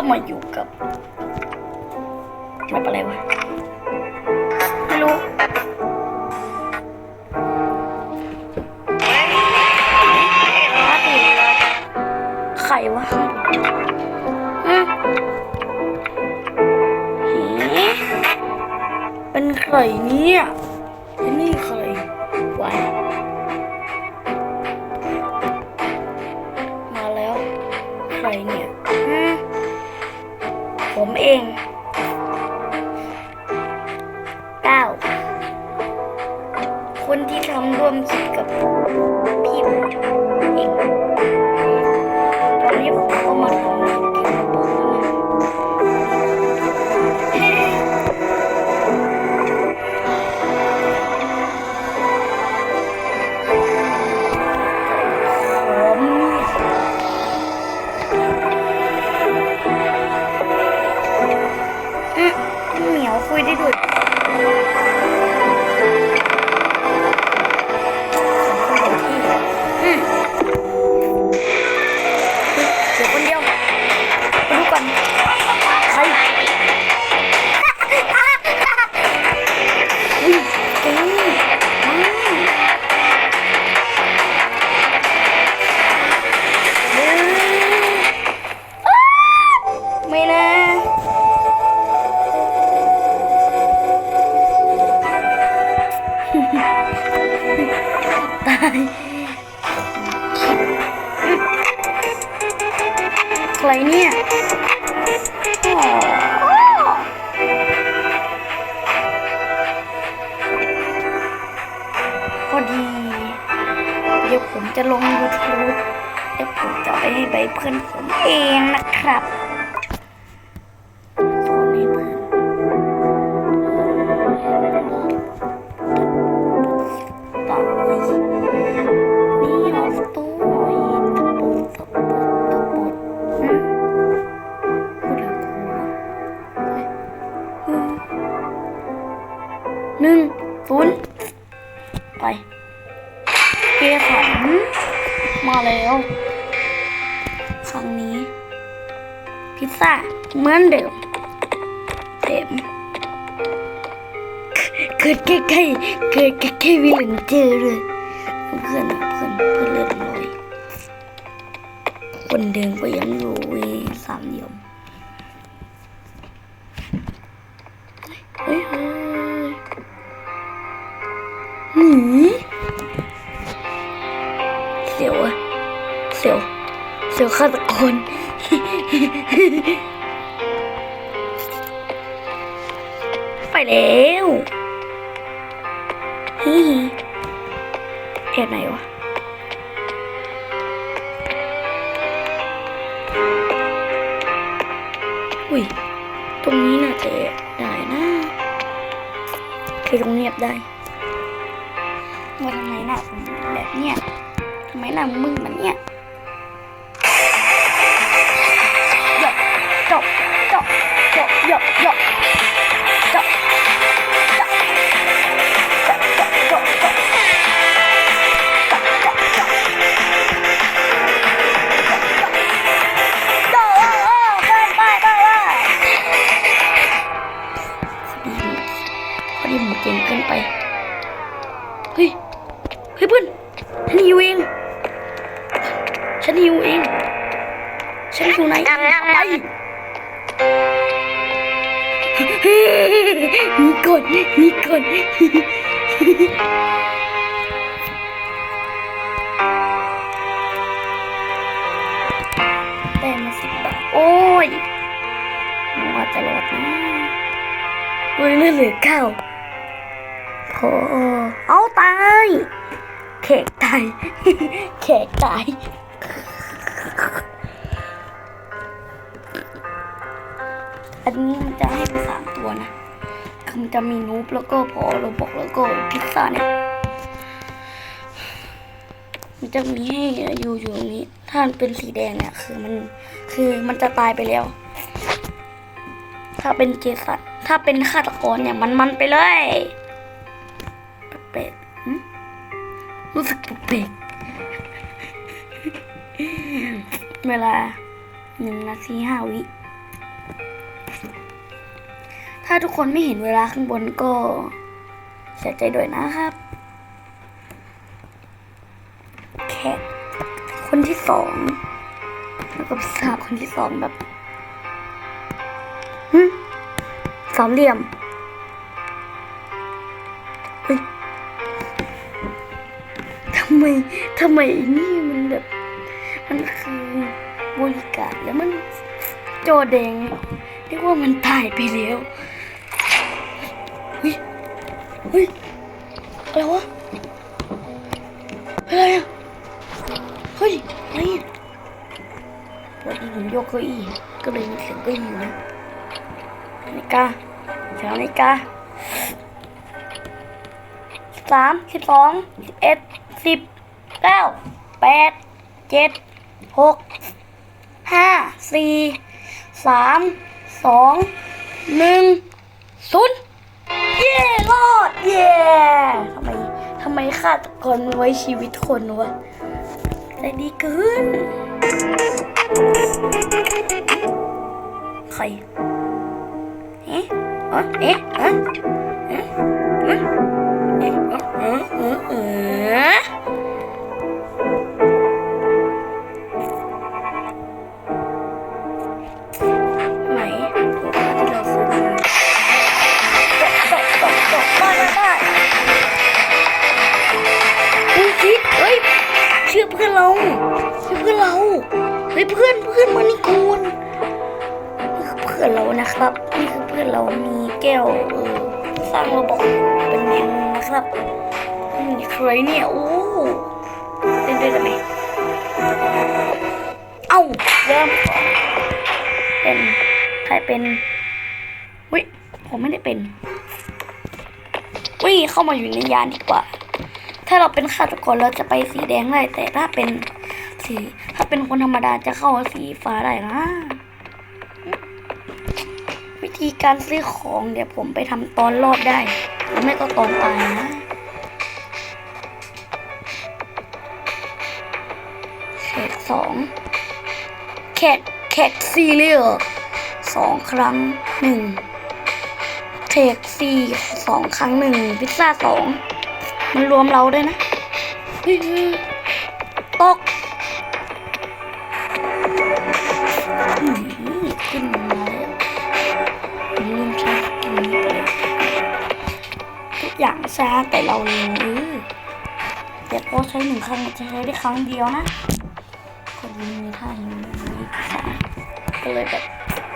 ก็มาอยู่กับแบบอะไรวะไม่รู้ไข่วะอืมเป็นไข่เนี่ยนี่ไข่ไว้มาแล้วใครเนี่ย ผมเองเก้าคนที่ทำร่วมคิดกับพี่ อะไรเนี่ยพอดี เดี๋ยวผมจะลงยูทูบเดี๋ยวผมจะไปให้ใบเพื่อนผมเองนะครับ ซ่าเหมือนเดิมเต็มเกิดใกล้ๆเกิดใกล้ๆวิลเลนเจอเลยเพื่อนเพื่อนเพื่อนเลือดน้อยคนเดิมก็ยังอยู่เว้ยสามเหลี่ยมเฮ้ยเฮ้ยหนีเสียวอะเสียวเสียวฆาตกร ไปแล้วฮิฮิแค่ไหนวะอุ้ย ตรงนี้น่าจะได้นะคือตรงเงียบได้ว่าทำไมหน้าผมแบบเนี้ยทำไมหน้ามึงมันเนี้ย ฉันหิวเอง ฉันหิวเอง ฉันอยู่ไหนไปหนี่ก่อนนี่ก่อนแต่มาสิบบาทโอ้ยว่าจะรอดนะเฮ้ยเลือดเหลือเก้าโอ้เอาตายายแขกตายอันนี้มันจะให้ไปสามตัวนะคือมันจะมีนูบแล้วก็พอเราบอกแล้วก็พิซซ่าเนี่ยมันจะมีให้อยู่อยู่ตรงนี้ ถ้ามันเป็นสีแดงเนี่ยคือมันคือมันจะตายไปแล้ว ถ้าเป็นเจสันถ้าเป็นฆาตกรเนี่ยมันมันไปเลย เวลาหนึ่งนาทีห้าวิ ถ้าทุกคนไม่เห็นเวลาข้างบนก็เสียใจด้วยนะครับแค่คนที่สองแล้วก็พิซซ่าคนที่สองแบบหสามเหลี่ยมเฮ้ยทำไมทำไมนี่มันแบบ มันคือ บริการแล้วมันโจแดงเรียกว่ามันตายไปแล้วเฮ้ยเฮ้ยอะไรวะอะไรอะเฮ้ยอะไรอะวันนี้ผมยกเก้าอี้ก็เลยมีเสียงเก้าอี้นะนาฬิกาเสียงนาฬิกาสามสิบสองสิบเอ็ดสิบเก้าแปดเจ็ดหก ห้าสี่สามสองหนึ่งศูนย์เย้รอดเย้ทำไมทำไมฆาตกรมันไว้ชีวิตคนวะใจดีเกินใครเอ๊ะอ๋อเอ๊ะอ๋อเอ๊ะเอ๊ะเอ๊ะเอ๊ะเอ๊ะ ฮ้ยเพื่อนเพื่อนมานี่กูนนี่คือเพื่อนเรานะครับนี่คือเพื่อนเรามีแก้วเออสร้างระบบเป็นแมงนะครับนี่ใครเนี่ยโอ้เล่นด้วยได้ไหมเอ้าเริ่มเป็นใครเป็นวิผมไม่ได้เป็นวิเข้ามาอยู่ในยานดีกว่า ถ้าเราเป็นฆาตกรเราจะไปสีแดงได้แต่ถ้าเป็นสี เป็นคนธรรมดาจะเข้าสีฟ้าได้นะ วิธีการซื้อของเดี๋ยวผมไปทำตอนรอดได้หรือไม่ก็ตอนตายนะเขตสองแคทแคทซีเรียสองครั้งหนึ่งเทคสี่สองครั้งหนึ่งพิซซ่าสองมันรวมเราด้วยนะ อย่างช้าแต่เราเร็วเออแต่พอใช้หนึ่งครั้งจะใช้ได้ครั้งเดียวนะคนนี้มีท่าหิวมีพิซซ่าก็เลยแบบ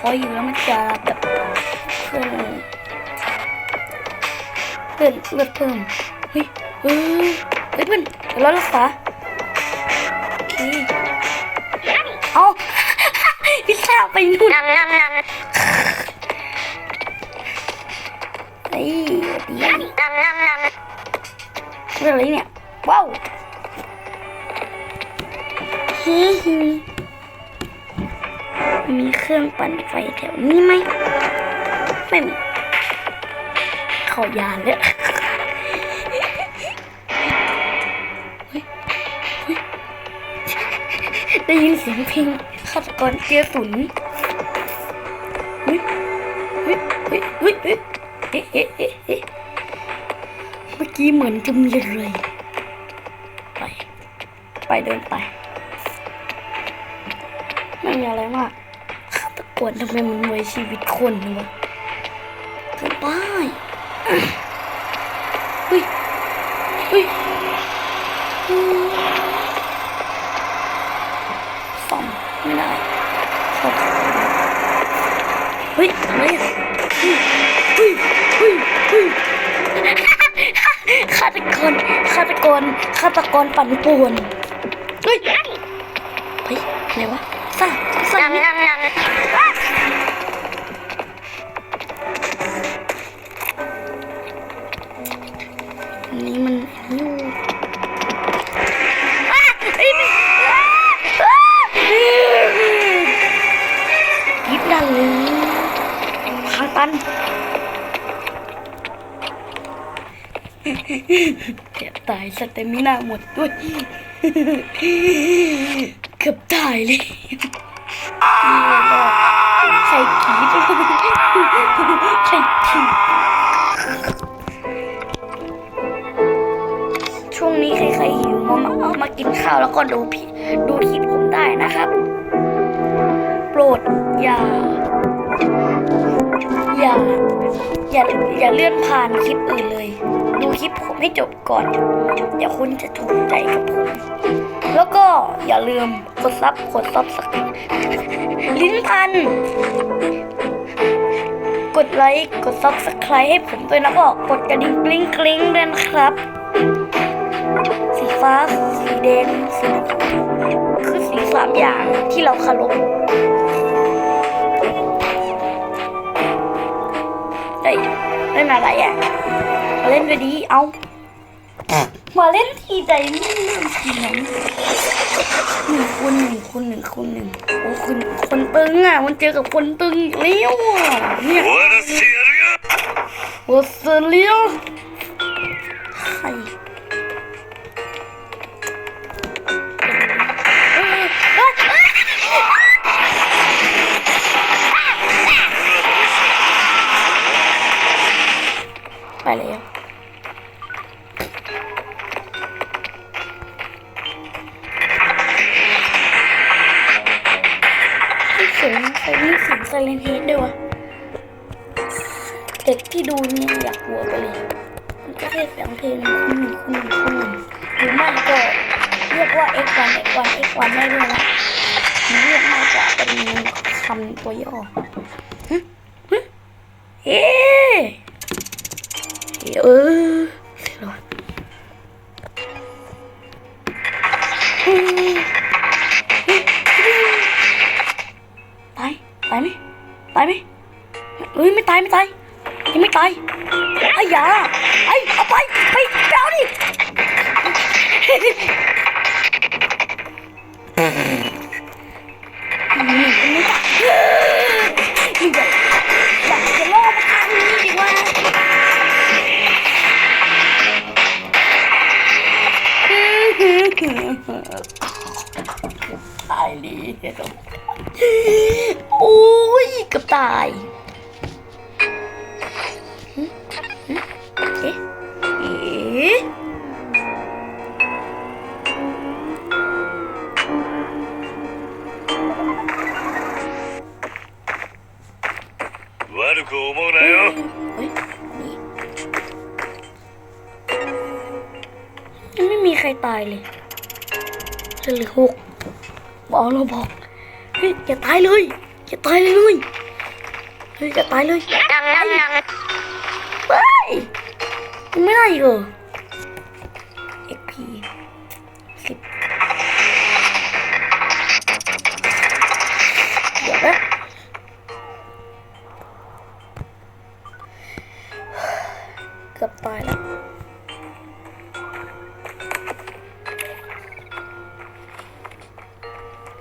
พออยู่แล้วมันจะแบบเพื่อนเพื่อนเลือดเพิ่มเฮ้ยเออเฮ้ยเพื่อนเดี๋ยวรักษาเอาพิซซ่าไปนู่น รื่องอะไรเนี่ย ว้าวฮิฮิมีเครื่องปั่นไฟแถวนี้ไหม ไม่มีขอยานเลยเฮ้ยเฮ้ยได้ยินเสียงเพลงฆาตกรเกียร์สุนเฮ้ยเฮ้ยเฮ้ยเฮ้ยเฮ้ยเอ๊ะเอ๊ะ กี้เหมือนจะมีอะไรไป ไปเดินไปไม่มีอะไรมากฆาตกนทำไมมันไว้ชีวิตคนวะเกินไปเฮ้ยเฮ้ย ฆาตกรฆาตกรฆาตกรปั่นป่วนเฮ้ยเฮ้ยอะไรวะายสเตมินาหมดด้วยเกือบตายเลยใส่ขีดใส่ขีดช่วงนี้ใครๆหิวมามามากินข้าวแล้วก็ดูพี่ดูคลิปผมได้นะครับ โปรดอย่า อย่า อย่าอย่าเลื่อนผ่านคลิปอื่นเลย ดูคลิปผมให้จบก่อน เดี๋ยวคุณจะถูกใจกับผม แล้วก็อย่าลืมกดซับกดซับสักลิ้นพัน กดไลค์กดซับสไครต์ให้ผมด้วยแล้วก็กดกระดิ่งกริ๊งกริ๊งด้วยนะครับ สีฟ้า สีแดงสีคือสีสามอย่างที่เราคารพเฮ้ยเล่นอะไรอะ มาเล่นไปดี เอา มาเล่นทีใจไม่เล่นทีนั้นหนึ่งคนหนึ่งคนหนึ่งคนหนึ่งโอ้คนคนตึงอะ มันเจอกับคนตึงเลี้ยวอะเนี่ยโอเซเลียวใคร คำตัวย่อเอ๊ะเออ ตายเลยโอ้ยเกับตาย เอ๊ะเอ๊ะ 悪く思うな เฮ้ย よ เฮ้ยนี่ยังไม่มีใครตายเลย จะเหลือหกบอกเราบอกเฮ้ยอย่าตายเลยอย่าตายเลยเลยเฮ้ยอย่าตายเลยเฮ้ยยังไม่ได้อีกเหรอ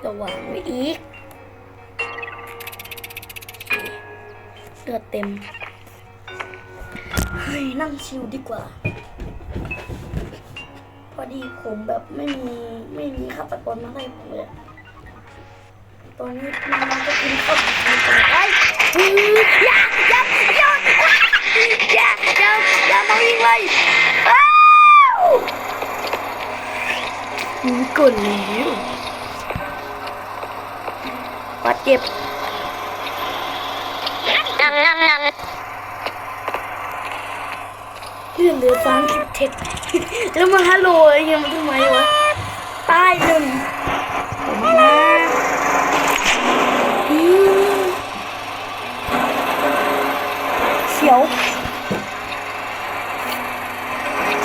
ระวังไว้อีกเลือดเต็ม เฮ้ย นั่งชิลดีกว่า พอดีผมแบบไม่มีไม่มีฆาตกรมาไล่ผมเลย ตอนนี้มันจะกินข้าวผัดกันไปเฮ้ยอย่าอย่าอย่าอย่าอย่าอย่ามาวิ่งเลยอ้าวมีกดแล้ว เจ็บเลือดเหลือสามสิบเจ็ดแล้วมาฮัลโหลอะไรเงี้ยมันทำไมวะตายหนึ่งผมนะอืมเสียว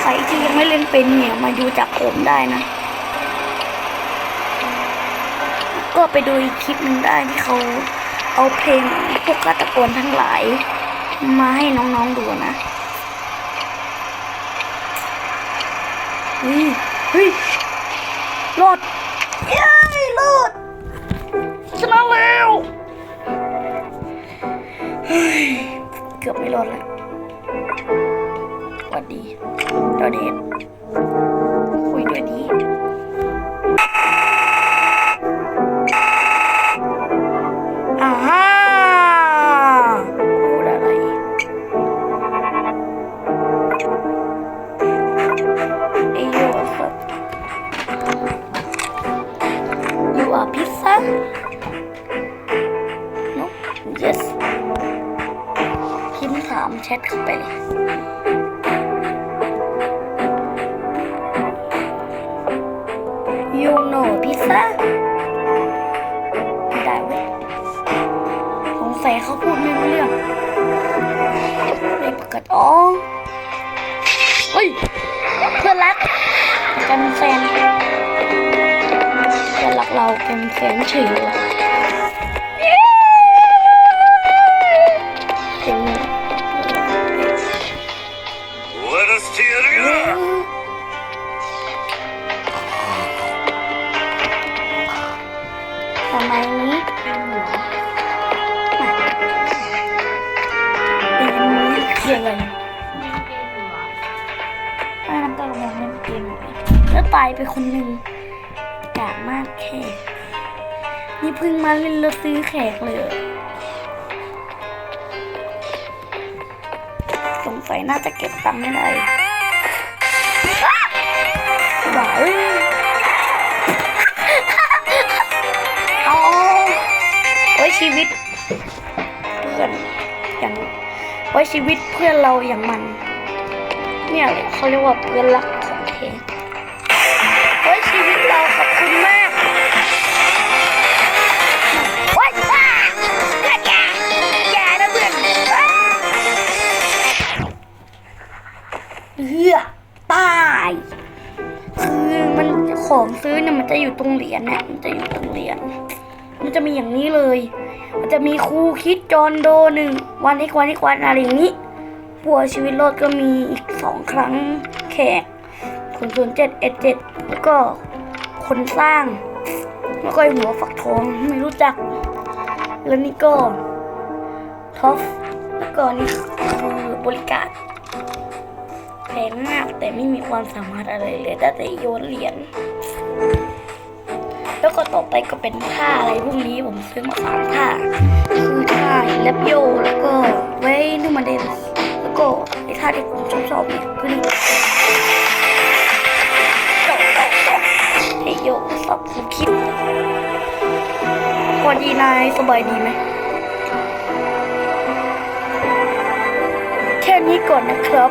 ใครที่ยังไม่เล่นเป็นเนี่ยมาดูจากผมได้นะ ก็ไปดูคลิปนึงได้ที่เขาเอาเพลงพวกฆาตกรทั้งหลาย มาให้น้องๆดูนะเฮ้ยเฮ้ยรอดเย้รอดชนะแล้วเฮ้ยเกือบไม่รอดแล้วสวัสดีดอเดชคุยด้วยดี ชทเข้าไปเลย you know พิซซ่าไม่ได้เว้ยสงสัยเขาพูดไม่รู้เรื่องเลยปกาศอ๋อเฮ้ย เพื่อนรักกันแฟนเพื่อนรักเราเป็นแฟนเฉยเลย แขก นี่เพิ่งมาเล่นแล้วซื้อแขกเลย สงสัยน่าจะเก็บตังค์ไม่ได้บ้าเอ้ยเอาไว้ชีวิต เพื่อนอย่างไว้ชีวิตเพื่อนเราอย่างมัน เนี่เลยเขาเรียกว่าเพื่อนรัก อยู่ตรงเหรียญเนี่ยมันจะอยู่ตรงเหรียญมันจะมีอย่างนี้เลย มันจะมีครูคิดจอนโดหนึ่งวันอีกวันอีกวันอะไรอย่างนี้ปัวชีวิตรอดก็มีอีกสองครั้งแขกคนศูนย์เจ็ดเอ็ดเจ็ดแล้วก็คนสร้างแล้วก็ไอ้หัวฝักทองไม่รู้จัก แล้วนี่ก็ท็อปแล้วก็นี่คือบริการแพงมากแต่ไม่มีความสามารถอะไรเลยได้แต่โยนเหรียญ แล้วก็ต่อไปก็เป็นท่าอะไรพวกนี้ผมซื้อมาสามท่า คือท่าแลบโยแล้วก็ไว้นูมาเดนแล้วก็ไอ้ท่าที่ผมชอบชอบเนี่ยคือนี่โยโยสับผมคิดพอดีนายสบายดีไหมแค่นี้ก่อนนะครับ